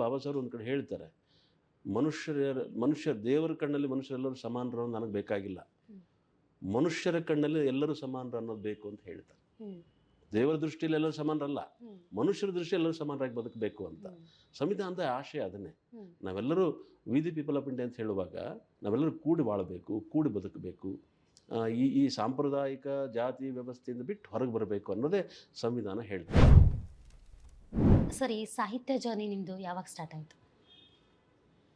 ಬಾಬಾ sir ಒಂದು ಕಡೆ ಹೇಳ್ತಾರೆ, ಮನುಷ್ಯರ, ಮನುಷ್ಯ ದೇವರ ಕಣ್ಣಲ್ಲಿ ಮನುಷ್ಯರೆಲ್ಲರೂ ಸಮಾನರು ಅನ್ನೋದು ನನಗೆ ಬೇಕಾಗಿಲ್ಲ ಮನುಷ್ಯರ ಕಣ್ಣಲ್ಲಿ ಎಲ್ಲರೂ ಸಮಾನರು ಅನ್ನೋದು ಬೇಕು ಅಂತ ಹೇಳ್ತಾರೆ ದೇವರ ದೃಷ್ಟಿಯಲ್ಲಿ ಎಲ್ಲರೂ ಸಮಾನರಲ್ಲ. ಮನುಷ್ಯರ ದೃಷ್ಟಿ ಎಲ್ಲರೂ ಸಮಾನರಾಗಿ ಬದುಕಬೇಕು ಅಂತ. ಸಂವಿಧಾನದ ಆಶಯ ಅದನ್ನೇ ನಾವೆಲ್ಲರೂ ವಿಧಿ ಪೀಪಲ್ ಆಫ್ ಇಂಡಿಯಾ ಅಂತ ಹೇಳುವಾಗ ನಾವೆಲ್ಲರೂ ಕೂಡಿ ಬಾಳಬೇಕು, ಕೂಡಿ ಬದುಕಬೇಕು ಈ ಈ ಸಾಂಪ್ರದಾಯಿಕ ಜಾತಿ ವ್ಯವಸ್ಥೆಯಿಂದ ಬಿಟ್ಟು ಹೊರಗೆ ಬರಬೇಕು ಅನ್ನೋದೇ ಸಂವಿಧಾನ ಹೇಳ್ತಾರೆ ಸರ್ ಈ ಸಾಹಿತ್ಯ ಜರ್ನಿ ನಿಮ್ಮದು ಯಾವಾಗ ಸ್ಟಾರ್ಟ್ ಆಯ್ತು?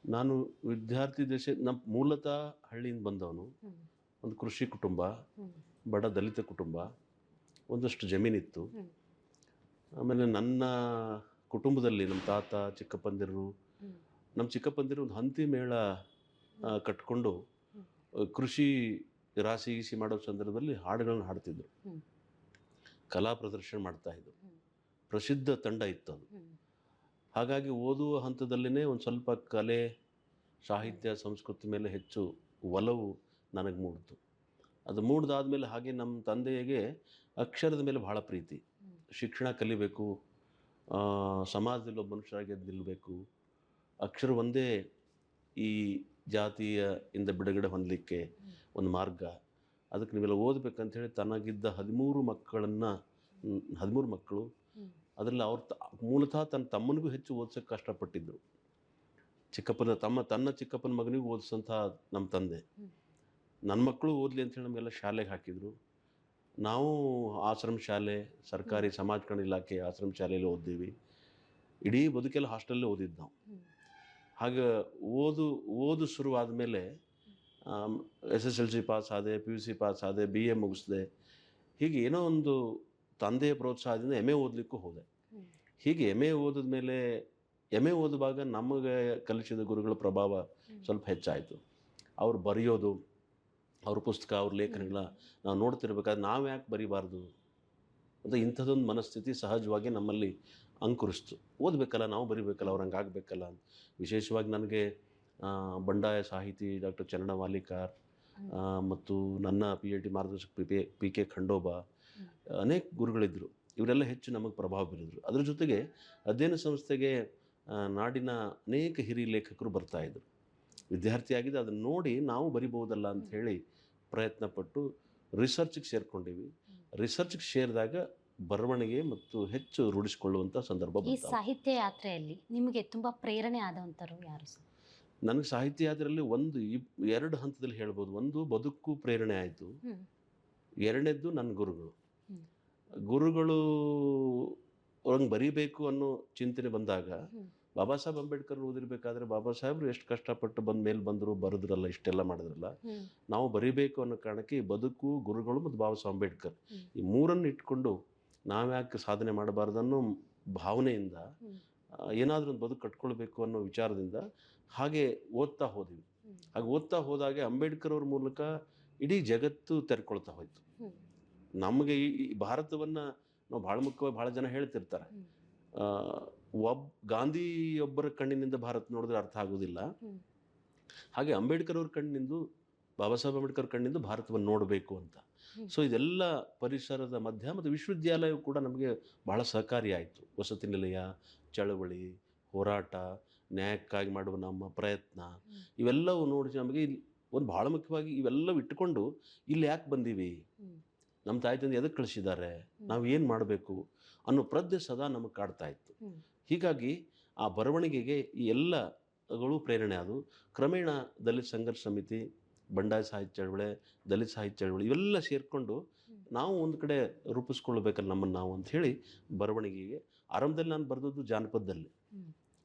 ನಾನು ವಿದ್ಯಾರ್ಥಿ ದೇಶ ನಮ್ಮ ಮೂಲತಃ ಹಳ್ಳಿಯಿಂದ ಬಂದವನು. ಒಂದು ಕೃಷಿ ಕುಟುಂಬ. ಬಡ ದಲಿತ ಕುಟುಂಬ ಒಂದಷ್ಟು ಜಮೀನಿತ್ತು. ಆಮೇಲೆ ನನ್ನ ಕುಟುಂಬದಲ್ಲಿ ನಮ್ಮ ತಾತ ಚಿಕ್ಕಪ್ಪಂದಿರು ನಮ್ಮ ಚಿಕ್ಕಪ್ಪಂದಿರು ಒಂದು ಹಂತಿ ಮೇಳ ಕಟ್ಕೊಂಡು ಕೃಷಿ ರಾಸಿ ಗೀಸಿ ಮಾಡೋ ಸಂದರ್ಭದಲ್ಲಿ ಹಾಡುಗಳನ್ನ ಹಾಡ್ತಿದ್ರು. ಕಲಾ ಪ್ರದರ್ಶನ ಮಾಡ್ತಾ ಇದ್ರು. ಪ್ರಸಿದ್ಧ ತಂಡ ಇತ್ತು ಅದು. ಹಾಗಾಗಿ ಓದುವ ಹಂತದಲ್ಲಿನೇ ಒಂದು ಸ್ವಲ್ಪ ಕಲೆ ಸಾಹಿತ್ಯ ಸಂಸ್ಕೃತಿ ಮೇಲೆ ಹೆಚ್ಚು ಒಲವು ನನಗೆ ಮೂಡಿತು. ಅದು ಮೂಡ್ದಾದ್ಮೇಲೆ ಹಾಗೆ ನಮ್ಮ ತಂದೆಗೆ ಅಕ್ಷರದ ಮೇಲೆ ಭಾಳ ಪ್ರೀತಿ. ಶಿಕ್ಷಣ ಕಲಿಬೇಕು ಸಮಾಜದಲ್ಲಿ ಒಬ್ಬ ಮನುಷ್ಯರಾಗಿ ನಿಲ್ಲಬೇಕು ಅಕ್ಷರ ಒಂದೇ ಈ ಜಾತಿಯ ಇಂದ ಬಿಡುಗಡೆ ಹೊಂದಲಿಕ್ಕೆ ಒಂದು ಮಾರ್ಗ. ಅದಕ್ಕೆ ನೀವೆಲ್ಲ ಓದಬೇಕಂತ ಹೇಳಿ ತನಗಿದ್ದ ಹದಿಮೂರು ಮಕ್ಕಳನ್ನು ಹದಿಮೂರು ಮಕ್ಕಳು. ಅದರಲ್ಲಿ ಅವ್ರ ತ ಮೂಲತಃ ತನ್ನ ತಮ್ಮನಿಗೂ ಹೆಚ್ಚು ಓದಿಸೋಕೆ ಕಷ್ಟಪಟ್ಟಿದ್ದರು ಚಿಕ್ಕಪ್ಪನ ತಮ್ಮ ತನ್ನ ಚಿಕ್ಕಪ್ಪನ ಮಗನಿಗೂ ಓದಿಸಂಥ ನಮ್ಮ ತಂದೆ. ನನ್ನ ಮಕ್ಕಳು ಓದಲಿ ಅಂತೇಳಿ ನಮಗೆಲ್ಲ ಶಾಲೆಗೆ ಹಾಕಿದರು. ನಾವು ಆಶ್ರಮ ಶಾಲೆ ಸರ್ಕಾರಿ ಸಮಾಜ ಕಲ್ಯಾಣ ಇಲಾಖೆ ಆಶ್ರಮ ಶಾಲೆಯಲ್ಲಿ ಓದಿದ್ದೀವಿ ಇಡೀ ಬದುಕೆಲ್ಲ ಹಾಸ್ಟೆಲ್ಲೇ ಓದಿದ್ದು ನಾವು. ಹಾಗೆ ಓದು ಓದು ಶುರುವಾದ ಮೇಲೆ S S L C pass ಆದೆ ಪಿ ಯು ಸಿ ಪಾಸ್ ಆದೆ ಬಿ ಎ ಮುಗಿಸ್ದೆ. ಹೀಗೆ ಏನೋ ಒಂದು ತಂದೆಯ ಪ್ರೋತ್ಸಾಹದಿಂದ ಎಂ ಎ ಓದಲಿಕ್ಕೂ ಹೋದೆ. ಹೀಗೆ ಎಂ ಎ ಓದಿದ ಮೇಲೆ ಎಂ ಎ ಓದುವಾಗ ನಮಗೆ ಕಲಿಸಿದ ಗುರುಗಳ ಪ್ರಭಾವ ಸ್ವಲ್ಪ ಹೆಚ್ಚಾಯಿತು. ಅವ್ರು ಬರೆಯೋದು ಅವ್ರ ಪುಸ್ತಕ ಅವ್ರ ಲೇಖನಗಳ ನಾವು ನೋಡ್ತಿರ್ಬೇಕಾದ್ರೆ ನಾವು ಯಾಕೆ ಬರೀಬಾರ್ದು? ಅಂತ ಇಂಥದ್ದೊಂದು ಮನಸ್ಥಿತಿ ಸಹಜವಾಗಿ ನಮ್ಮಲ್ಲಿ ಅಂಕುರಿಸ್ತು. ಓದಬೇಕಲ್ಲ ನಾವು ಬರಿಬೇಕಲ್ಲ ಅವ್ರು ಹಂಗೆ ಆಗಬೇಕಲ್ಲ ಅಂತ. ವಿಶೇಷವಾಗಿ ನನಗೆ ಬಂಡಾಯ ಸಾಹಿತಿ ಡಾಕ್ಟರ್ ಚರಣ ವಾಲಿಕಾರ್ ಮತ್ತು ನನ್ನ P H D ಮಾರ್ಗದರ್ಶಕ P P P K Khandoba. ಅನೇಕ ಗುರುಗಳಿದ್ದರು. ಇವರೆಲ್ಲ ಹೆಚ್ಚು ನಮಗೆ ಪ್ರಭಾವ ಬೀರಿದ್ರು. ಅದರ ಜೊತೆಗೆ ಅಧ್ಯಯನ ಸಂಸ್ಥೆಗೆ ನಾಡಿನ ಅನೇಕ ಹಿರಿಯ ಲೇಖಕರು ಬರ್ತಾಯಿದ್ರು ವಿದ್ಯಾರ್ಥಿಯಾಗಿದ್ದು ಅದನ್ನು ನೋಡಿ ನಾವು ಬರಿಬೋದಲ್ಲ ಅಂತ ಹೇಳಿ ಪ್ರಯತ್ನ ಪಟ್ಟು ರಿಸರ್ಚ್ಗೆ ಸೇರ್ಕೊಂಡಿವಿ. ರಿಸರ್ಚ್ಗೆ ಸೇರಿದಾಗ ಬರವಣಿಗೆ ಮತ್ತು ಹೆಚ್ಚು ರೂಢಿಸಿಕೊಳ್ಳುವಂಥ ಸಂದರ್ಭ ಈ ಸಾಹಿತ್ಯ ಯಾತ್ರೆಯಲ್ಲಿ ನಿಮಗೆ ತುಂಬಾ ಪ್ರೇರಣೆ ಆದಂತರು ಯಾರು ನನಗೆ ಸಾಹಿತ್ಯ ಯಾತ್ರೆಯಲ್ಲಿ ಒಂದು ಎರಡು ಹಂತದಲ್ಲಿ ಹೇಳ್ಬೋದು. ಒಂದು ಬದುಕು ಪ್ರೇರಣೆ ಆಯಿತು. ಎರಡನೇದ್ದು ನನ್ನ ಗುರುಗಳು. ಗುರುಗಳು ಅವ್ರಂಗೆ ಬರೀಬೇಕು ಅನ್ನೋ ಚಿಂತನೆ ಬಂದಾಗ. ಬಾಬಾ ಸಾಹೇಬ್ ಅಂಬೇಡ್ಕರ್ ಓದಿರ್ಬೇಕಾದ್ರೆ ಬಾಬಾ ಸಾಹೇಬ್ರು ಎಷ್ಟು ಕಷ್ಟಪಟ್ಟು ಬಂದ ಮೇಲೆ ಬಂದರು ಬರೆದ್ರಲ್ಲ ಇಷ್ಟೆಲ್ಲ ಮಾಡಿದ್ರಲ್ಲ ನಾವು ಬರೀಬೇಕು ಅನ್ನೋ ಕಾರಣಕ್ಕೆ ಈ ಬದುಕು ಗುರುಗಳು ಮತ್ತು ಬಾಬಾ ಸಾಹೇಬ್ ಅಂಬೇಡ್ಕರ್ ಈ ಮೂರನ್ನು ಇಟ್ಕೊಂಡು ನಾವ್ಯಾಕೆ ಸಾಧನೆ ಮಾಡಬಾರ್ದನ್ನೋ ಭಾವನೆಯಿಂದ. ಏನಾದರೂ ಒಂದು ಬದುಕು ಕಟ್ಕೊಳ್ಬೇಕು ಅನ್ನೋ ವಿಚಾರದಿಂದ ಹಾಗೆ ಓದ್ತಾ ಹೋದ್ವಿ ಹಾಗೆ ಓದ್ತಾ ಹೋದಾಗೆ ಅಂಬೇಡ್ಕರ್ ಅವ್ರ ಮೂಲಕ ಇಡೀ ಜಗತ್ತು ತೆರ್ಕೊಳ್ತಾ ಹೋಯ್ತು. ನಮಗೆ ಈ ಈ ಭಾರತವನ್ನು ನಾವು ಭಾಳ ಮುಖ್ಯವಾಗಿ ಭಾಳ ಜನ ಹೇಳ್ತಿರ್ತಾರೆ. ಒಬ್ ಆ, ಒಬ್ಬರ ಗಾಂಧಿಯೊಬ್ಬರ ಕಣ್ಣಿನಿಂದ ಭಾರತ ನೋಡಿದ್ರೆ ಅರ್ಥ ಆಗೋದಿಲ್ಲ. ಹಾಗೆ ಅಂಬೇಡ್ಕರ್ ಅವ್ರ ಕಣ್ಣಿಂದು ಬಾಬಾ ಸಾಹೇಬ್ ಅಂಬೇಡ್ಕರ್ ಕಣ್ಣಿಂದ ಭಾರತವನ್ನು ನೋಡಬೇಕು ಅಂತ. ಸೊ ಇದೆಲ್ಲ ಪರಿಸರದ ಮಧ್ಯ ಮತ್ತು ವಿಶ್ವವಿದ್ಯಾಲಯ ಕೂಡ ನಮಗೆ ಬಹಳ ಸಹಕಾರಿಯಾಯಿತು ವಸತಿ ನಿಲಯ ಚಳವಳಿ ಹೋರಾಟ ನ್ಯಾಯಕ್ಕಾಗಿ ಮಾಡುವ ನಮ್ಮ ಪ್ರಯತ್ನ. ಇವೆಲ್ಲವೂ ನೋಡಿ ನಮಗೆ ಇಲ್ಲಿ ಒಂದು ಭಾಳ ಮುಖ್ಯವಾಗಿ ಇವೆಲ್ಲವೂ ಇಟ್ಟುಕೊಂಡು ಇಲ್ಲಿ ಯಾಕೆ ಬಂದೀವಿ. ನಮ್ಮ ತಾಯಿ ತಂದೆ ಎದಕ್ಕೆ ಕಳಿಸಿದ್ದಾರೆ? ನಾವು ಏನು ಮಾಡಬೇಕು? ಅನ್ನೋ ಪ್ರಜ್ಞೆ ಸದಾ ನಮಗೆ ಕಾಡ್ತಾ ಇತ್ತು. ಹೀಗಾಗಿ ಆ ಬರವಣಿಗೆಗೆ ಈ ಎಲ್ಲಗಳು ಪ್ರೇರಣೆ ಅದು. ಕ್ರಮೇಣ ದಲಿತ ಸಂಘರ್ಷ ಸಮಿತಿ ಬಂಡಾಯ ಸಾಹಿತ್ಯ ಚಳವಳಿ ದಲಿತ ಸಾಹಿತ್ಯ ಚಳವಳಿ ಇವೆಲ್ಲ ಸೇರಿಕೊಂಡು ನಾವು ಒಂದು ಕಡೆ ರೂಪಿಸ್ಕೊಳ್ಬೇಕಲ್ಲ ನಮ್ಮನ್ನು ನಾವು ಅಂತ ಹೇಳಿ ಬರವಣಿಗೆಗೆ. ಆರಂಭದಲ್ಲಿ ನಾನು ಬರೆದದ್ದು ಜಾನಪದದಲ್ಲಿ.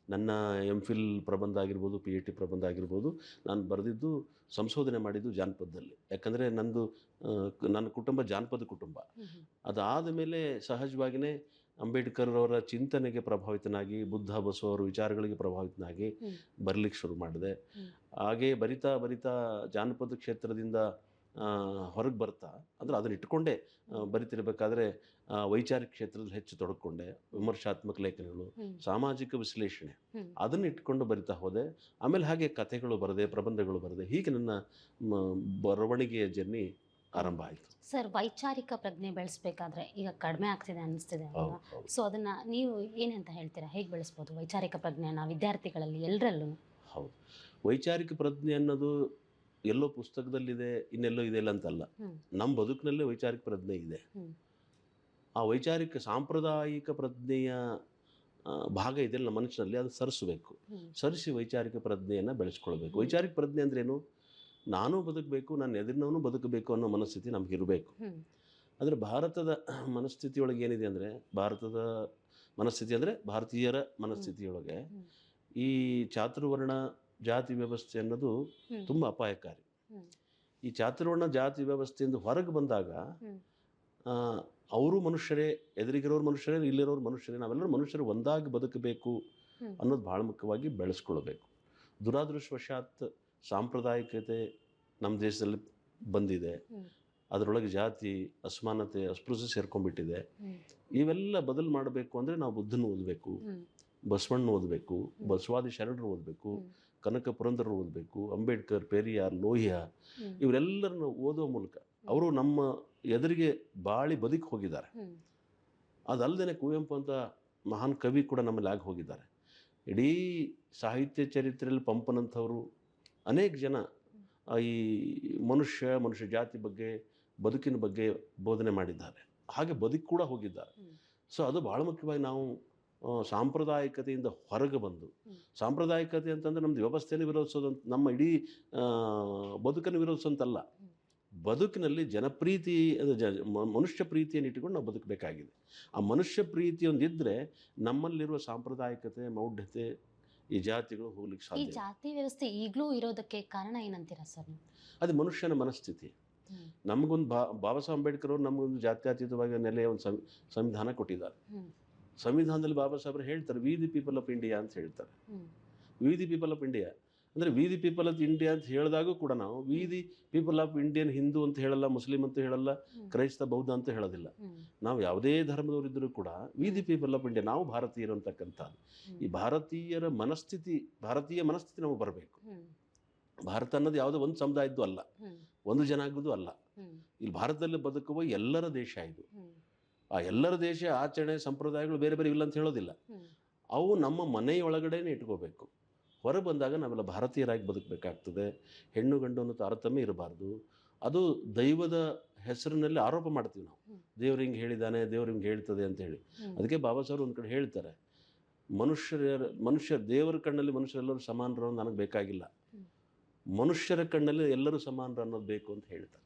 ನನ್ನ ಎಂ ಫಿಲ್ ಪ್ರಬಂಧ ಆಗಿರ್ಬೋದು ಪಿ ಎಚ್ ಡಿ ಪ್ರಬಂಧ ಆಗಿರ್ಬೋದು ನಾನು ಬರೆದಿದ್ದು ಸಂಶೋಧನೆ ಮಾಡಿದ್ದು ಜಾನಪದದಲ್ಲಿ ಯಾಕಂದರೆ ನಂದು ನನ್ನ ಕುಟುಂಬ ಜಾನಪದ ಕುಟುಂಬ. ಅದಾದ ಮೇಲೆ ಸಹಜವಾಗಿಯೇ ಅಂಬೇಡ್ಕರ್ ಅವರ ಚಿಂತನೆಗೆ ಪ್ರಭಾವಿತನಾಗಿ ಬುದ್ಧ ಬಸವ ಅವರ ವಿಚಾರಗಳಿಗೆ ಪ್ರಭಾವಿತನಾಗಿ. ಬರಲಿಕ್ಕೆ ಶುರು ಮಾಡಿದೆ. ಹಾಗೆ ಬರಿತಾ ಬರಿತಾ ಜಾನಪದ ಕ್ಷೇತ್ರದಿಂದ ಹೊರಗೆ ಬರ್ತಾ ಅಂದರೆ ಅದನ್ನ ಇಟ್ಕೊಂಡೇ ಬರಿತಿರ್ಬೇಕಾದ್ರೆ ವೈಚಾರಿಕ ಕ್ಷೇತ್ರದಲ್ಲಿ ಹೆಚ್ಚು ತೊಡಕೊಂಡೆ ವಿಮರ್ಶಾತ್ಮಕ ಲೇಖನಗಳು ಸಾಮಾಜಿಕ ವಿಶ್ಲೇಷಣೆ. ಅದನ್ನು ಇಟ್ಕೊಂಡು ಬರಿತಾ ಹೋದೆ. ಆಮೇಲೆ ಹಾಗೆ ಕಥೆಗಳು ಬರದೆ ಪ್ರಬಂಧಗಳು ಬರದೆ ಹೀಗೆ ನನ್ನ ಬರವಣಿಗೆಯ ಜರ್ನಿ ಆರಂಭ ಆಯಿತು. ಸರ್ ವೈಚಾರಿಕ ಪ್ರಜ್ಞೆ ಬೆಳೆಸ್ಬೇಕಾದ್ರೆ ಈಗ ಕಡಿಮೆ ಆಗ್ತಿದೆ ಅನಿಸ್ತಿದೆ ಸೊ ಅದನ್ನ ನೀವು ಏನಂತ ಹೇಳ್ತೀರಾ? ಹೇಗೆ ಬೆಳೆಸ್ಬೋದು ವೈಚಾರಿಕ ಪ್ರಜ್ಞೆನ ವಿದ್ಯಾರ್ಥಿಗಳಲ್ಲಿ ಎಲ್ಲರಲ್ಲೂ ಹೌದು. ವೈಚಾರಿಕ ಪ್ರಜ್ಞೆ ಅನ್ನೋದು ಎಲ್ಲೋ ಪುಸ್ತಕದಲ್ಲಿದೆ ಇನ್ನೆಲ್ಲೋ ಇದೆ ಇಲ್ಲ ಅಂತಲ್ಲ ನಮ್ಮ ಬದುಕಿನಲ್ಲೇ ವೈಚಾರಿಕ ಪ್ರಜ್ಞೆ ಇದೆ. ಆ ವೈಚಾರಿಕ ಸಾಂಪ್ರದಾಯಿಕ ಪ್ರಜ್ಞೆಯ ಭಾಗ ಇದೆಯಲ್ಲ ನಮ್ಮ ಮನುಷ್ಯನಲ್ಲಿ ಅದು ಸರಿಸಬೇಕು. ಸರಿಸಿ ವೈಚಾರಿಕ ಪ್ರಜ್ಞೆಯನ್ನು ಬೆಳೆಸ್ಕೊಳ್ಬೇಕು. ವೈಚಾರಿಕ ಪ್ರಜ್ಞೆ ಅಂದ್ರೇನು ನಾನು ಬದುಕಬೇಕು ನನ್ನ ಎದುರಿನವನು ಬದುಕಬೇಕು ಅನ್ನೋ ಮನಸ್ಥಿತಿ ನಮ್ಗೆ ಇರಬೇಕು. ಹ್ಮ್. ಆದರೆ ಭಾರತದ ಮನಸ್ಥಿತಿಯೊಳಗೆ ಏನಿದೆ ಅಂದರೆ ಭಾರತದ ಮನಸ್ಥಿತಿ ಅಂದರೆ ಭಾರತೀಯರ ಮನಸ್ಥಿತಿಯೊಳಗೆ. ಈ ಚಾತುರ್ವರ್ಣ ಜಾತಿ ವ್ಯವಸ್ಥೆ ಅನ್ನೋದು. ತುಂಬ ಅಪಾಯಕಾರಿ ಈ ಚಾತುರ್ವರ್ಣ ಜಾತಿ ವ್ಯವಸ್ಥೆಯಿಂದ ಹೊರಗೆ ಬಂದಾಗ. ಅವರು ಮನುಷ್ಯರೇ ಎದುರಿಗಿರೋರು ಮನುಷ್ಯರೇ ಇಲ್ಲಿರೋರು ಮನುಷ್ಯರೇ ನಾವೆಲ್ಲರೂ ಮನುಷ್ಯರು ಒಂದಾಗಿ ಬದುಕಬೇಕು. ಅನ್ನೋದು ಭಾಳ ಮುಖ್ಯವಾಗಿ ಬೆಳೆಸ್ಕೊಳ್ಬೇಕು ದುರಾದೃಷ್ಟವಶಾತ್ ಸಾಂಪ್ರದಾಯಿಕತೆ ನಮ್ಮ ದೇಶದಲ್ಲಿ ಬಂದಿದೆ. ಅದರೊಳಗೆ ಜಾತಿ ಅಸಮಾನತೆ ಅಸ್ಪೃಶ್ಯ ಸೇರ್ಕೊಂಡ್ಬಿಟ್ಟಿದೆ. ಇವೆಲ್ಲ ಬದಲು ಮಾಡಬೇಕು ಅಂದರೆ ನಾವು ಬುದ್ಧನ ಓದಬೇಕು. ಬಸವಣ್ಣ ಓದಬೇಕು ಬಸವಾದಿ ಶರಣರು ಓದಬೇಕು. ಕನಕ ಪುರಂದರ ಓದಬೇಕು ಅಂಬೇಡ್ಕರ್ ಪೆರಿಯಾರ್ ಲೋಹಿಯಾ. ಇವರೆಲ್ಲರನ್ನು ಓದೋ ಮೂಲಕ ಅವರು ನಮ್ಮ ಎದುರಿಗೆ ಬಾಳಿ ಬದುಕಿ ಹೋಗಿದ್ದಾರೆ. ಅದಲ್ಲದೆ ಕುವೆಂಪು ಅಂತ ಮಹಾನ್ ಕವಿ ಕೂಡ ನಮ್ಮಲ್ಲಿ ಆಗಿ ಹೋಗಿದ್ದಾರೆ ಇಡೀ ಸಾಹಿತ್ಯ ಚರಿತ್ರೆಯಲ್ಲಿ ಪಂಪನಂಥವರು ಅನೇಕ ಜನ ಈ ಮನುಷ್ಯ ಮನುಷ್ಯ ಜಾತಿ ಬಗ್ಗೆ ಬದುಕಿನ ಬಗ್ಗೆ ಬೋಧನೆ ಮಾಡಿದ್ದಾರೆ ಹಾಗೆ ಬದುಕು ಕೂಡ ಹೋಗಿದ್ದಾರೆ. ಸೊ ಅದು ಭಾಳ ಮುಖ್ಯವಾಗಿ ನಾವು ಸಾಂಪ್ರದಾಯಿಕತೆಯಿಂದ ಹೊರಗೆ ಬಂದು. ಸಾಂಪ್ರದಾಯಿಕತೆ ಅಂತಂದ್ರೆ ನಮ್ಮದು ವ್ಯವಸ್ಥೆಯನ್ನು ವಿರೋಧಿಸೋದು ನಮ್ಮ ಇಡೀ ಬದುಕನ್ನು ವಿರೋಧಿಸೋಂತಲ್ಲ. ಬದುಕಿನಲ್ಲಿ ಜನಪ್ರೀತಿ ಜ ಮನುಷ್ಯ ಪ್ರೀತಿಯನ್ನು ಇಟ್ಟುಕೊಂಡು ನಾವು ಬದುಕಬೇಕಾಗಿದೆ. ಆ ಮನುಷ್ಯ ಪ್ರೀತಿ ಒಂದಿದ್ರೆ ನಮ್ಮಲ್ಲಿರುವ ಸಾಂಪ್ರದಾಯಿಕತೆ ಮೌಢ್ಯತೆ ಈ ಜಾತಿಗಳು ಹೋಗ್ಲಿಕ್ಕೆ ಸಾಧ್ಯ ಈ ಜಾತಿ ವ್ಯವಸ್ಥೆ ಈಗಲೂ ಇರೋದಕ್ಕೆ ಕಾರಣ ಏನಂತೀರಾ ಸರ್ ಅದು ಮನುಷ್ಯನ ಮನಸ್ಥಿತಿ. ನಮಗೊಂದು ಬಾ ಬಾಬಾ ಸಾಹೇಬ್ ಅಂಬೇಡ್ಕರ್ ಅವರು ನಮಗೊಂದು ಜಾತ್ಯತೀತವಾಗಿ ನೆಲೆಯ ಒಂದು ಸಂವಿಧಾನ ಕೊಟ್ಟಿದ್ದಾರೆ. ಸಂವಿಧಾನದಲ್ಲಿ ಬಾಬಾ ಸಾಹೇಬ್ರು ಹೇಳ್ತಾರೆ we the people of India ಅಂತ ಹೇಳ್ತಾರೆ. We the people of India ಅಂದರೆ we the people of India ಅಂತ ಹೇಳಿದಾಗೂ ಕೂಡ ನಾವು we the people of Indian Hindu ಅಂತ ಹೇಳಲ್ಲ ಮುಸ್ಲಿಂ ಅಂತ ಹೇಳಲ್ಲ ಕ್ರೈಸ್ತ ಬೌದ್ಧ ಅಂತ ಹೇಳೋದಿಲ್ಲ. ನಾವು ಯಾವುದೇ ಧರ್ಮದವರಿದ್ದರೂ ಕೂಡ we the people of India ನಾವು ಭಾರತೀಯರು ಅಂತಕ್ಕಂಥದ್ದು. ಈ ಭಾರತೀಯರ ಮನಸ್ಥಿತಿ ಭಾರತೀಯ ಮನಸ್ಥಿತಿ ನಮಗೆ ಬರಬೇಕು. ಭಾರತ ಅನ್ನೋದು ಯಾವುದೋ ಒಂದು ಸಮುದಾಯದ್ದು ಅಲ್ಲ. ಒಂದು ಜನಾಂಗದ್ದು ಅಲ್ಲ. ಇಲ್ಲಿ ಭಾರತದಲ್ಲಿ ಬದುಕುವ ಎಲ್ಲರ ದೇಶ ಇದು. ಆ ಎಲ್ಲರ ದೇಶ ಆಚರಣೆ ಸಂಪ್ರದಾಯಗಳು ಬೇರೆ ಬೇರೆ ಇಲ್ಲ ಅಂತ ಹೇಳೋದಿಲ್ಲ ಅವು ನಮ್ಮ ಮನೆಯೊಳಗಡೆನೇ ಇಟ್ಕೋಬೇಕು. ಹೊರ ಬಂದಾಗ ನಾವೆಲ್ಲ ಭಾರತೀಯರಾಗಿ ಬದುಕಬೇಕಾಗ್ತದೆ. ಹೆಣ್ಣು ಗಂಡು ಅನ್ನೋ ತಾರತಮ್ಯ ಇರಬಾರ್ದು. ಅದು ದೈವದ ಹೆಸರಿನಲ್ಲಿ ಆರೋಪ ಮಾಡ್ತೀವಿ ನಾವು. ದೇವ್ರ ಹಿಂಗೆ ಹೇಳಿದ್ದಾನೆ ದೇವ್ರು ಹಿಂಗೆ ಹೇಳ್ತದೆ ಅಂತ ಹೇಳಿ. ಅದಕ್ಕೆ ಬಾಬಾ ಸಾಹೇಬ್ ಒಂದು ಕಡೆ ಹೇಳ್ತಾರೆ ಮನುಷ್ಯರ ಮನುಷ್ಯ ದೇವರ ಕಣ್ಣಲ್ಲಿ ಮನುಷ್ಯರೆಲ್ಲರೂ ಸಮಾನರು ನನಗೆ ಬೇಕಾಗಿಲ್ಲ. ಮನುಷ್ಯರ ಕಣ್ಣಲ್ಲಿ ಎಲ್ಲರೂ ಸಮಾನರು ಅನ್ನೋದು ಬೇಕು ಅಂತ ಹೇಳ್ತಾರೆ.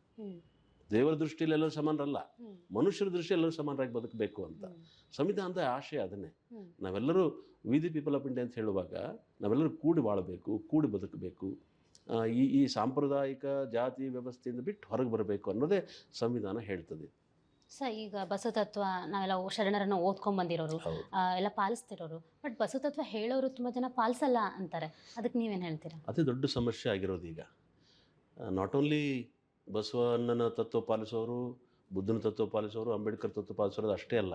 ದೇವರ ದೃಷ್ಟಿಯಲ್ಲಿ ಎಲ್ಲರೂ ಸಮಾನರಲ್ಲ. ಮನುಷ್ಯರ ದೃಷ್ಟಿ ಎಲ್ಲರೂ ಸಮಾನರಾಗಿ ಬದುಕಬೇಕು ಅಂತ. ಸಂವಿಧಾನದ ಆಶಯ ಅದನ್ನೇ. ನಾವೆಲ್ಲರೂ ವಿಧಿ ಪೀಪಲ್ ಆಫ್ ಇಂಡಿಯಾ ಅಂತ ಹೇಳುವಾಗ ನಾವೆಲ್ಲರೂ ಕೂಡಿ ಬಾಳಬೇಕು ಕೂಡಿ ಬದುಕಬೇಕು. ಈ ಈ ಸಾಂಪ್ರದಾಯಿಕ ಜಾತಿ ವ್ಯವಸ್ಥೆಯಿಂದ ಬಿಟ್ಟು ಹೊರಗೆ ಬರಬೇಕು ಅನ್ನೋದೇ ಸಂವಿಧಾನ ಹೇಳ್ತದೆ. ಸರ್ ಈಗ ಬಸವತತ್ವ ನಾವೆಲ್ಲ ಶರಣರನ್ನು ಶರಣರನ್ನ ಓದ್ಕೊಂಡ್ ಬಂದಿರೋರು ಎಲ್ಲ ಪಾಲಿಸ್ತಿರೋರು. ಬಟ್ ಬಸವತತ್ವ ಹೇಳೋರು ತುಂಬ ಜನ ಪಾಲಿಸಲ್ಲ ಅಂತಾರೆ. ಅದಕ್ಕೆ ನೀವೇನು ಹೇಳ್ತೀರಾ? ಅತಿ ದೊಡ್ಡ ಸಮಸ್ಯೆ ಆಗಿರೋದು ಈಗ. ನಾಟ್ ಓನ್ಲಿ ಬಸವಣ್ಣನ ತತ್ವ ಪಾಲಿಸೋರು ಬುದ್ಧನ ತತ್ವ ಪಾಲಿಸೋರು ಅಂಬೇಡ್ಕರ್ ತತ್ವ ಪಾಲಿಸೋರು ಅಷ್ಟೇ ಅಲ್ಲ.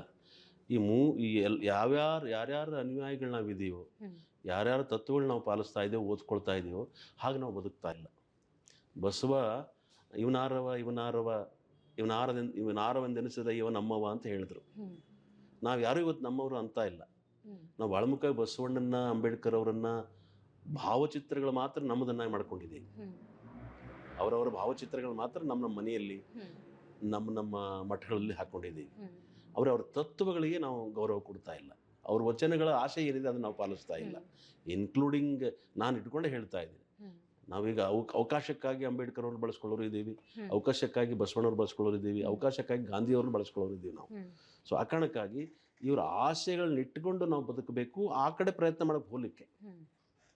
ಈ ಮೂ ಈ ಎಲ್ ಯಾವ್ಯಾರು ಯಾರ್ಯಾರ ಅನುಯಾಯಿಗಳು ನಾವಿದ್ದೀವೋ ಇದೀವೋ ಯಾರ್ಯಾರ ತತ್ವಗಳು ನಾವು ಪಾಲಿಸ್ತಾ ಇದ್ದೇವೋ ಓದ್ಕೊಳ್ತಾ ಇದ್ದೀವೋ ಹಾಗೆ ನಾವು ಬದುಕ್ತಾ ಇಲ್ಲ. ಬಸವ ಇವನಾರವ ಇವನಾರವ ಇವನಾರದೆನ್ ಇವನಾರವೆಂದೆನಿಸಿದ ಇವ ನಮ್ಮವ ಅಂತ ಹೇಳಿದ್ರು. ನಾವು ಯಾರು ಇವತ್ತು ನಮ್ಮವರು ಅಂತ ಇಲ್ಲ. ನಾವು ಬಾಳಮುಖ ಬಸವಣ್ಣನ ಅಂಬೇಡ್ಕರ್ ಅವರನ್ನ ಭಾವಚಿತ್ರಗಳು ಮಾತ್ರ ನಮ್ಮದನ್ನಾಗಿ ಮಾಡ್ಕೊಂಡಿದ್ದೀವಿ. ಅವರವರ ಭಾವಚಿತ್ರಗಳು ಮಾತ್ರ ನಮ್ಮ ನಮ್ಮ ಮನೆಯಲ್ಲಿ ನಮ್ಮ ನಮ್ಮ ಮಠಗಳಲ್ಲಿ ಹಾಕ್ಕೊಂಡಿದ್ದೀವಿ ಅವರವ್ರ ತತ್ವಗಳಿಗೆ ನಾವು ಗೌರವ ಕೊಡ್ತಾ ಇಲ್ಲ. ಅವ್ರ ವಚನಗಳ ಆಶೆ ಏನಿದೆ ಅದನ್ನು ನಾವು ಪಾಲಿಸ್ತಾ ಇಲ್ಲ. ಇನ್ಕ್ಲೂಡಿಂಗ್ ನಾನು ಇಟ್ಕೊಂಡೇ ಹೇಳ್ತಾ ಇದ್ದೀನಿ. ನಾವೀಗ ಅವ ಅವಕಾಶಕ್ಕಾಗಿ ಅಂಬೇಡ್ಕರ್ ಅವ್ರನ್ನ ಬಳಸ್ಕೊಳ್ಳೋರು ಇದ್ದೀವಿ. ಅವಕಾಶಕ್ಕಾಗಿ ಬಸವಣ್ಣವ್ರು ಬಳಸ್ಕೊಳ್ಳೋರು ಇದ್ದೀವಿ. ಅವಕಾಶಕ್ಕಾಗಿ ಗಾಂಧಿಯವ್ರನ್ನ ಬಳಸ್ಕೊಳ್ಳೋರು ಇದ್ದೀವಿ ನಾವು. ಸೊ ಆ ಕಾರಣಕ್ಕಾಗಿ ಇವರ ಆಸೆಗಳನ್ನ ಇಟ್ಕೊಂಡು ನಾವು ಬದುಕಬೇಕು ಆ ಕಡೆ ಪ್ರಯತ್ನ ಮಾಡೋಕ್ಕೆ ಹೋಗ್ಲಿಕ್ಕೆ. ಹ್ಮ್.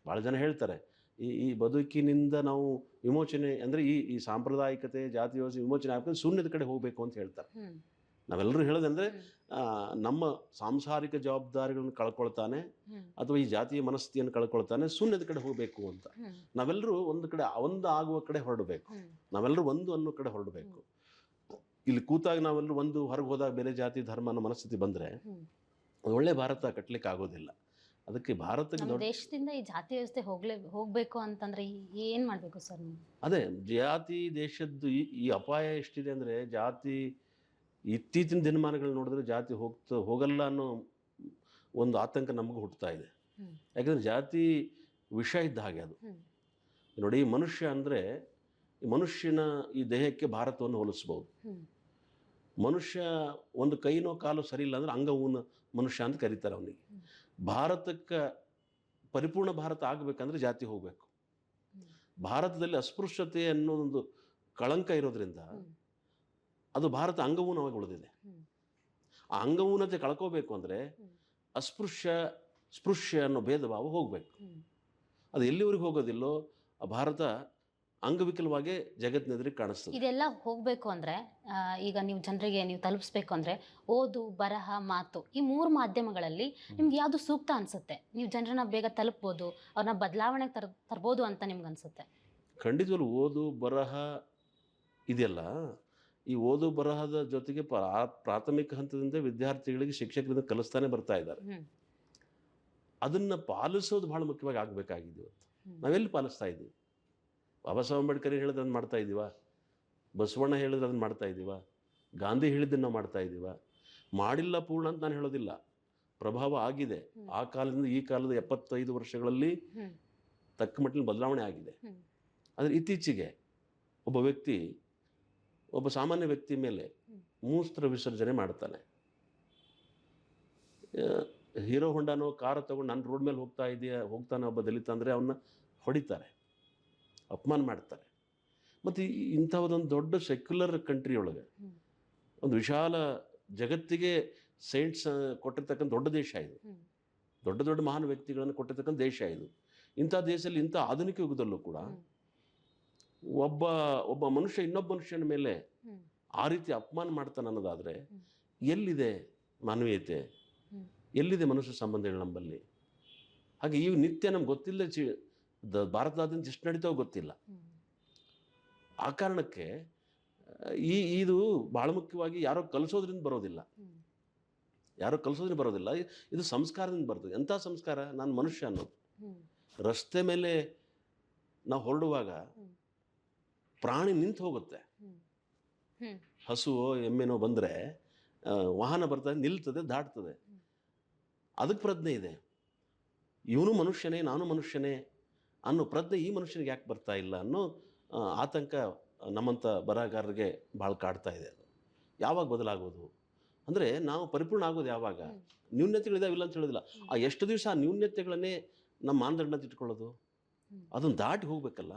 ಭಾಳ ಜನ ಹೇಳ್ತಾರೆ ಈ ಈ ಬದುಕಿನಿಂದ ನಾವು ವಿಮೋಚನೆ ಅಂದರೆ ಈ ಈ ಸಾಂಪ್ರದಾಯಿಕತೆ ಜಾತಿ ವ್ಯವಸ್ಥೆ ವಿಮೋಚನೆ ಆಗ್ತದೆ ಶೂನ್ಯದ ಕಡೆ ಹೋಗಬೇಕು ಅಂತ ಹೇಳ್ತಾರೆ. ನಾವೆಲ್ಲರೂ ಹೇಳೋದಂದ್ರೆ ಆ, ನಮ್ಮ ಸಾಂಸಾರಿಕ ಜವಾಬ್ದಾರಿಗಳನ್ನು ಕಳ್ಕೊಳ್ತಾನೆ ಅಥವಾ ಈ ಜಾತಿಯ ಮನಸ್ಥಿತಿಯನ್ನು ಕಳ್ಕೊಳ್ತಾನೆ ಶೂನ್ಯದ ಕಡೆ ಹೋಗಬೇಕು ಅಂತ. ನಾವೆಲ್ಲರೂ ಒಂದು ಕಡೆ ಒಂದು ಆಗುವ ಕಡೆ ಹೊರಡಬೇಕು. ನಾವೆಲ್ಲರೂ ಒಂದು ಅನ್ನೋ ಕಡೆ ಹೊರಡಬೇಕು. ಇಲ್ಲಿ ಕೂತಾಗ ನಾವೆಲ್ಲರೂ ಒಂದು ಹೊರಗೆ ಹೋದಾಗ ಬೇರೆ ಜಾತಿ ಧರ್ಮ ಅನ್ನೋ ಮನಸ್ಥಿತಿ ಬಂದರೆ ಒಳ್ಳೆ ಭಾರತ ಕಟ್ಟಲಿಕ್ಕೆ ಆಗೋದಿಲ್ಲ. ಅದಕ್ಕೆ ಭಾರತಕ್ಕೆ ದೇಶದಿಂದ ಈ ಜಾತಿ ವ್ಯವಸ್ಥೆ ಹೋಗ್ಲೇ ಹೋಗ್ಬೇಕು ಅಂತಂದ್ರೆ ಏನ್ ಮಾಡ್ಬೇಕು ಸರ್ ಅದೇ ಜಾತಿ ದೇಶದ್ದು ಈ ಅಪಾಯ ಎಷ್ಟಿದೆ ಅಂದ್ರೆ ಜಾತಿ ಇತ್ತೀಚಿನ ದಿನಮಾನಗಳು ನೋಡಿದ್ರೆ ಜಾತಿ ಹೋಗ್ತಾ ಹೋಗಲ್ಲ ಅನ್ನೋ ಒಂದು ಆತಂಕ ನಮಗೂ ಹುಟ್ಟುತ್ತಾ ಇದೆ. ಯಾಕಂದ್ರೆ ಜಾತಿ ವಿಷ ಇದ್ದ ಹಾಗೆ ಅದು. ನೋಡಿ ಮನುಷ್ಯ ಅಂದರೆ ಮನುಷ್ಯನ ಈ ದೇಹಕ್ಕೆ ಭಾರತವನ್ನು ಹೋಲಿಸ್ಬೋದು. ಮನುಷ್ಯ ಒಂದು ಕೈನೋ ಕಾಲು ಸರಿ ಇಲ್ಲ ಅಂದ್ರೆ ಅಂಗವೂನ ಮನುಷ್ಯ ಅಂತ ಕರೀತಾರೆ ಅವನಿಗೆ. ಭಾರತಕ್ಕೆ ಪರಿಪೂರ್ಣ ಭಾರತ ಆಗಬೇಕಂದ್ರೆ ಜಾತಿ ಹೋಗಬೇಕು. ಭಾರತದಲ್ಲಿ ಅಸ್ಪೃಶ್ಯತೆ ಅನ್ನೋದೊಂದು ಕಳಂಕ ಇರೋದ್ರಿಂದ ಅದು ಭಾರತ ಅಂಗವೂನವಾಗಿ ಉಳಿದಿದೆ. ಆ ಅಂಗವೂನತೆ ಕಳ್ಕೋಬೇಕು ಅಂದರೆ. ಅಸ್ಪೃಶ್ಯ ಸ್ಪೃಶ್ಯ ಅನ್ನೋ ಭೇದ ಭಾವ ಹೋಗಬೇಕು ಅದು ಎಲ್ಲಿವರೆಗೆ ಹೋಗೋದಿಲ್ಲೋ ಆ ಭಾರತ ಅಂಗವಿಕಲವಾಗೇ ಜಗತ್ತಿನೆದುರಿಗೆ ಕಾಣಿಸ್ತದೆ. ಇದೆಲ್ಲ ಹೋಗಬೇಕು ಅಂದ್ರೆ ಈಗ ನೀವು ಜನರಿಗೆ ನೀವು ತಲುಪಿಸ್ಬೇಕು ಅಂದ್ರೆ ಓದು ಬರಹ ಮಾತು ಈ ಮೂರು ಮಾಧ್ಯಮಗಳಲ್ಲಿ ನಿಮ್ಗೆ ಯಾವುದು ಸೂಕ್ತ ಅನ್ಸುತ್ತೆ? ನೀವು ಜನರನ್ನ ಬೇಗ ತಲುಪ್ಬೋದು ಅವ್ರನ್ನ ಬದಲಾವಣೆ ತರ್ ತರ್ಬೋದು ಅಂತ ನಿಮ್ಗೆ ಅನ್ಸುತ್ತೆ? ಖಂಡಿತವಲ್ಲ ಓದು ಬರಹ ಇದೆಯಲ್ಲ ಈ ಓದು ಬರಹದ ಜೊತೆಗೆ ಪ್ರಾ- ಪ್ರಾಥಮಿಕ ಹಂತದಿಂದ ವಿದ್ಯಾರ್ಥಿಗಳಿಗೆ ಶಿಕ್ಷಕರಿಂದ ಕಲಿಸ್ತಾನೆ ಬರ್ತಾ ಇದ್ದಾರೆ. ಅದನ್ನು ಪಾಲಿಸೋದು ಭಾಳ ಮುಖ್ಯವಾಗಿ ಆಗಬೇಕಾಗಿದೆ ಇವತ್ತು. ನಾವೆಲ್ಲಿ ಪಾಲಿಸ್ತಾ ಇದ್ದೀವಿ? ಬಾಬಾ ಸಾಹೇಬ್ ಅಂಬೇಡ್ಕರ್ ಹೇಳಿದ್ರೆ ಅದನ್ನು ಮಾಡ್ತಾ ಇದ್ದೀವ? ಬಸವಣ್ಣ ಹೇಳಿದ್ರೆ ಅದನ್ನು ಮಾಡ್ತಾ ಇದ್ದೀವ? ಗಾಂಧಿ ಹೇಳಿದ್ದನ್ನು ಮಾಡ್ತಾ ಇದ್ದೀವ? ಮಾಡಿಲ್ಲ ಪೂರ್ಣ ಅಂತ ನಾನು ಹೇಳೋದಿಲ್ಲ. ಪ್ರಭಾವ ಆಗಿದೆ. ಆ ಕಾಲದಿಂದ ಈ ಕಾಲದ ಎಪ್ಪತ್ತೈದು ವರ್ಷಗಳಲ್ಲಿ. ತಕ್ಕ ಮಟ್ಟಿನ ಬದಲಾವಣೆ ಆಗಿದೆ. ಆದರೆ ಇತ್ತೀಚೆಗೆ ಒಬ್ಬ ವ್ಯಕ್ತಿ ಒಬ್ಬ ಸಾಮಾನ್ಯ ವ್ಯಕ್ತಿ ಮೇಲೆ ಮೂಸ್ತ್ರ ವಿಸರ್ಜನೆ ಮಾಡ್ತಾನೆ. ಹೀರೋ ಹೊಂಡನೋ ಕಾರ ತಗೊಂಡು ನನ್ನ ರೋಡ್ ಮೇಲೆ ಹೋಗ್ತಾ ಇದೆಯಾ ಹೋಗ್ತಾನೆ ಒಬ್ಬ ದಲಿತ ಅಂದರೆ ಅವನ್ನ ಹೊಡಿತಾರೆ. ಅಪಮಾನ ಮಾಡ್ತಾರೆ. ಮತ್ತು ಇಂಥ ದೊಡ್ಡ ಸೆಕ್ಯುಲರ್ ಕಂಟ್ರಿ ಒಳಗೆ ಒಂದು ವಿಶಾಲ ಜಗತ್ತಿಗೆ ಸೈಂಟ್ಸ್ ಕೊಟ್ಟಿರ್ತಕ್ಕಂಥ ದೊಡ್ಡ ದೇಶ ಇದು. ದೊಡ್ಡ ದೊಡ್ಡ ಮಹಾನ್ ವ್ಯಕ್ತಿಗಳನ್ನು ಕೊಟ್ಟಿರ್ತಕ್ಕಂಥ ದೇಶ ಇದು. ಇಂಥ ದೇಶದಲ್ಲಿ ಇಂಥ ಆಧುನಿಕ ಯುಗದಲ್ಲೂ ಕೂಡ ಒಬ್ಬ ಒಬ್ಬ ಮನುಷ್ಯ ಇನ್ನೊಬ್ಬ ಮನುಷ್ಯನ ಮೇಲೆ ಆ ರೀತಿ ಅಪಮಾನ ಮಾಡ್ತಾನೆ ಅನ್ನೋದಾದರೆ ಎಲ್ಲಿದೆ ಮಾನವೀಯತೆ? ಎಲ್ಲಿದೆ ಮನುಷ್ಯ ಸಂಬಂಧಗಳು ನಮ್ಮಲ್ಲಿ? ಹಾಗೆ ಈ ನಿತ್ಯ ನಮ್ಗೆ ಗೊತ್ತಿಲ್ಲದೆ ಚಿ ದ ಭಾರತದಾದ್ಯಂತ ಎಷ್ಟು ನಡೀತಾವೋ ಗೊತ್ತಿಲ್ಲ ಆ ಕಾರಣಕ್ಕೆ, ಈ, ಇದು ಬಹಳ ಮುಖ್ಯವಾಗಿ ಯಾರೋ ಕಲಿಸೋದ್ರಿಂದ ಬರೋದಿಲ್ಲ. ಯಾರೋ ಕಲಿಸೋದ್ರಿಂದ ಬರೋದಿಲ್ಲ ಇದು ಸಂಸ್ಕಾರದಿಂದ ಬರ್ತದೆ ಎಂಥ ಸಂಸ್ಕಾರ ನಾನು ಮನುಷ್ಯ ಅನ್ನೋದು. ರಸ್ತೆ ಮೇಲೆ ನಾವು ಹೊರಡುವಾಗ ಪ್ರಾಣಿ ನಿಂತು ಹೋಗುತ್ತೆ. ಹಸುವೋ, ಎಮ್ಮೆನೋ ಬಂದರೆ ವಾಹನ ಬರ್ತದೆ, ನಿಲ್ತದೆ, ದಾಟ್ತದೆ. ಅದಕ್ಕೆ ಪ್ರಜ್ಞೆ ಇದೆ ಇವನು ಮನುಷ್ಯನೇ, ನಾನು ಮನುಷ್ಯನೇ ಅನ್ನೋ ಪ್ರಜ್ಞೆ ಈ ಮನುಷ್ಯನಿಗೆ ಯಾಕೆ ಬರ್ತಾ ಇಲ್ಲ ಅನ್ನೋ ಆತಂಕ ನಮ್ಮಂಥ ಬರಹಗಾರರಿಗೆ ಭಾಳ ಕಾಡ್ತಾ ಇದೆ ಅದು. ಯಾವಾಗ ಬದಲಾಗೋದು? ಅಂದರೆ ನಾವು ಪರಿಪೂರ್ಣ ಆಗೋದು ಯಾವಾಗ. ನ್ಯೂನ್ಯತೆಗಳಿದಾವಿಲ್ಲ ಅಂತ ಹೇಳೋದಿಲ್ಲ. ಆ ಎಷ್ಟು ದಿವಸ ಆ ನ್ಯೂನ್ಯತೆಗಳನ್ನೇ ನಮ್ಮ ಮಾನದಂಡ ಇಟ್ಕೊಳ್ಳೋದು. ಅದನ್ನು ದಾಟಿ ಹೋಗ್ಬೇಕಲ್ಲ.